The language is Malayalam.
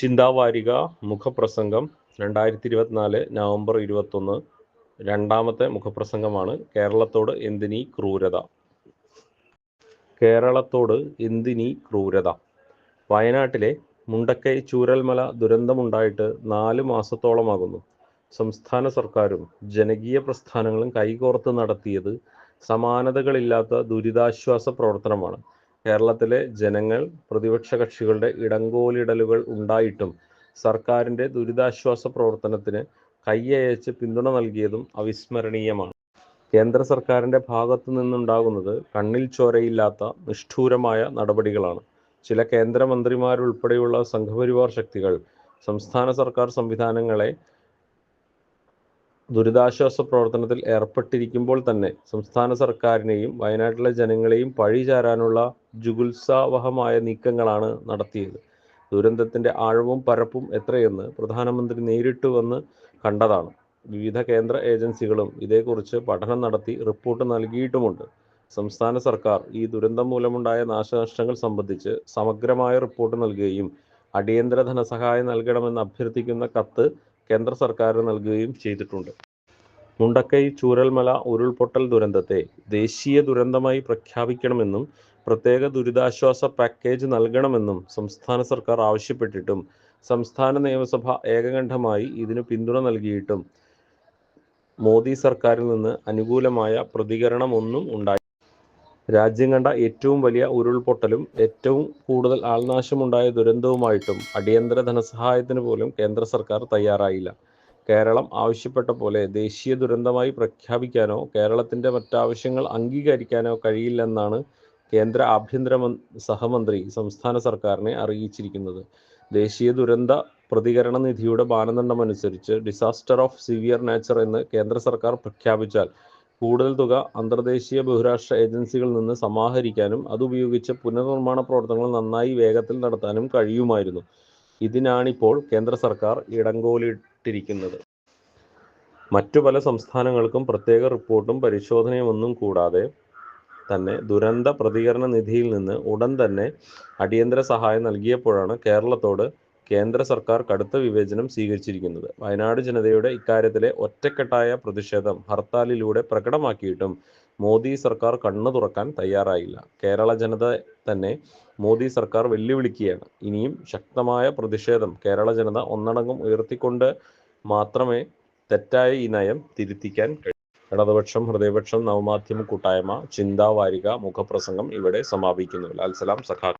ചിന്താവാരിക മുഖപ്രസംഗം രണ്ടായിരത്തി ഇരുപത്തിനാല് നവംബർ ഇരുപത്തൊന്ന് രണ്ടാമത്തെ മുഖപ്രസംഗമാണ് കേരളത്തോട് എന്തിനീ ക്രൂരത. കേരളത്തോട് എന്തിനീ ക്രൂരത. വയനാട്ടിലെ മുണ്ടക്കൈ ചൂരൽമല ദുരന്തമുണ്ടായിട്ട് നാല് മാസത്തോളമാകുന്നു. സംസ്ഥാന സർക്കാരും ജനകീയ പ്രസ്ഥാനങ്ങളും കൈകോർത്ത് നടത്തിയത് സമാനതകളില്ലാത്ത ദുരിതാശ്വാസ പ്രവർത്തനമാണ്. കേരളത്തിലെ ജനങ്ങൾ പ്രതിപക്ഷ കക്ഷികളുടെ ഇടങ്കോലിടലുകൾ ഉണ്ടായിട്ടും സർക്കാരിന്റെ ദുരിതാശ്വാസ പ്രവർത്തനത്തിന് കയ്യയച്ച് പിന്തുണ നൽകിയതും അവിസ്മരണീയമാണ്. കേന്ദ്ര സർക്കാരിന്റെ ഭാഗത്തു നിന്നുണ്ടാകുന്നത് കണ്ണിൽ ചോരയില്ലാത്ത നിഷ്ഠൂരമായ നടപടികളാണ്. ചില കേന്ദ്രമന്ത്രിമാരുൾപ്പെടെയുള്ള സംഘപരിവാർ ശക്തികൾ സംസ്ഥാന സർക്കാർ സംവിധാനങ്ങളെ ദുരിതാശ്വാസ പ്രവർത്തനത്തിൽ ഏർപ്പെട്ടിരിക്കുമ്പോൾ തന്നെ സംസ്ഥാന സർക്കാരിനെയും വയനാട്ടിലെ ജനങ്ങളെയും പഴി ചാരാനുള്ള ജുഗുത്സാവഹമായ നീക്കങ്ങളാണ് നടത്തിയത്. ദുരന്തത്തിന്റെ ആഴവും പരപ്പും എത്രയെന്ന് പ്രധാനമന്ത്രി നേരിട്ട് വന്ന് കണ്ടതാണ്. വിവിധ കേന്ദ്ര ഏജൻസികളും ഇതേക്കുറിച്ച് പഠനം നടത്തി റിപ്പോർട്ട് നൽകിയിട്ടുമുണ്ട്. സംസ്ഥാന സർക്കാർ ഈ ദുരന്തം മൂലമുണ്ടായ നാശനഷ്ടങ്ങൾ സംബന്ധിച്ച് സമഗ്രമായ റിപ്പോർട്ട് നൽകുകയും അടിയന്തര ധനസഹായം നൽകണമെന്ന് അഭ്യർത്ഥിക്കുന്ന കത്ത് കേന്ദ്ര സർക്കാർ നൽകുകയും ചെയ്തിട്ടുണ്ട്. മുണ്ടക്കൈ ചൂരൽമല ഉരുൾപൊട്ടൽ ദുരന്തത്തെ ദേശീയ ദുരന്തമായി പ്രഖ്യാപിക്കണമെന്നും പ്രത്യേക ദുരിതാശ്വാസ പാക്കേജ് നൽകണമെന്നും സംസ്ഥാന സർക്കാർ ആവശ്യപ്പെട്ടിട്ടും സംസ്ഥാന നിയമസഭ ഏകകണ്ഠമായി ഇതിന് പിന്തുണ നൽകിയിട്ടും മോദി സർക്കാരിൽ നിന്ന് അനുകൂലമായ പ്രതികരണമൊന്നും ഉണ്ടായി രാജ്യം കണ്ട ഏറ്റവും വലിയ ഉരുൾപൊട്ടലും ഏറ്റവും കൂടുതൽ ആൾനാശമുണ്ടായ ദുരന്തവുമായിട്ടും അടിയന്തര ധനസഹായത്തിന് പോലും കേന്ദ്ര സർക്കാർ തയ്യാറായില്ല. കേരളം ആവശ്യപ്പെട്ട പോലെ ദേശീയ ദുരന്തമായി പ്രഖ്യാപിക്കാനോ കേരളത്തിന്റെ മറ്റാവശ്യങ്ങൾ അംഗീകരിക്കാനോ കഴിയില്ലെന്നാണ് കേന്ദ്ര ആഭ്യന്തര സഹമന്ത്രി സംസ്ഥാന സർക്കാരിനെ അറിയിച്ചിരിക്കുന്നത്. ദേശീയ ദുരന്ത പ്രതികരണ നിധിയുടെ മാനദണ്ഡമനുസരിച്ച് ഡിസാസ്റ്റർ ഓഫ് സിവിയർ നാച്ചർ എന്ന് കേന്ദ്ര സർക്കാർ പ്രഖ്യാപിച്ചാൽ കൂടുതൽ തുക അന്തർദേശീയ ബഹുരാഷ്ട്ര ഏജൻസികളിൽ നിന്ന് സമാഹരിക്കാനും അതുപയോഗിച്ച് പുനർനിർമ്മാണ പ്രവർത്തനങ്ങൾ നന്നായി വേഗത്തിൽ നടത്താനും കഴിയുമായിരുന്നു. ഇതിനാണിപ്പോൾ കേന്ദ്ര സർക്കാർ ഇടങ്കോലിട്ടിരിക്കുന്നത് മറ്റു പല സംസ്ഥാനങ്ങൾക്കും പ്രത്യേക റിപ്പോർട്ടും പരിശോധനയും ഒന്നും കൂടാതെ തന്നെ ദുരന്ത പ്രതികരണ നിധിയിൽ നിന്ന് ഉടൻ തന്നെ അടിയന്തര സഹായം നൽകിയപ്പോഴാണ് കേരളത്തോട് കേന്ദ്ര സർക്കാർ കടുത്ത വിവേചനം സ്വീകരിച്ചിരിക്കുന്നത്. വയനാട് ജനതയുടെ ഇക്കാര്യത്തിലെ ഒറ്റക്കെട്ടായ പ്രതിഷേധം ഹർത്താലിലൂടെ പ്രകടമാക്കിയിട്ടും മോദി സർക്കാർ കണ്ണു തുറക്കാൻ തയ്യാറായില്ല. കേരള ജനത തന്നെ മോദി സർക്കാർ വെല്ലുവിളിക്കുകയാണ്. ഇനിയും ശക്തമായ പ്രതിഷേധം കേരള ജനത ഒന്നടങ്കം ഉയർത്തിക്കൊണ്ട് മാത്രമേ തെറ്റായ ഈ നയം തിരുത്തിക്കാൻ കഴിയൂ. ഇടതുപക്ഷം ഹൃദയപക്ഷം നവമാധ്യമ കൂട്ടായ്മ ചിന്താവാരിക മുഖപ്രസംഗം ഇവിടെ സമാപിക്കുന്നു. ലാൽസലാം സഖാ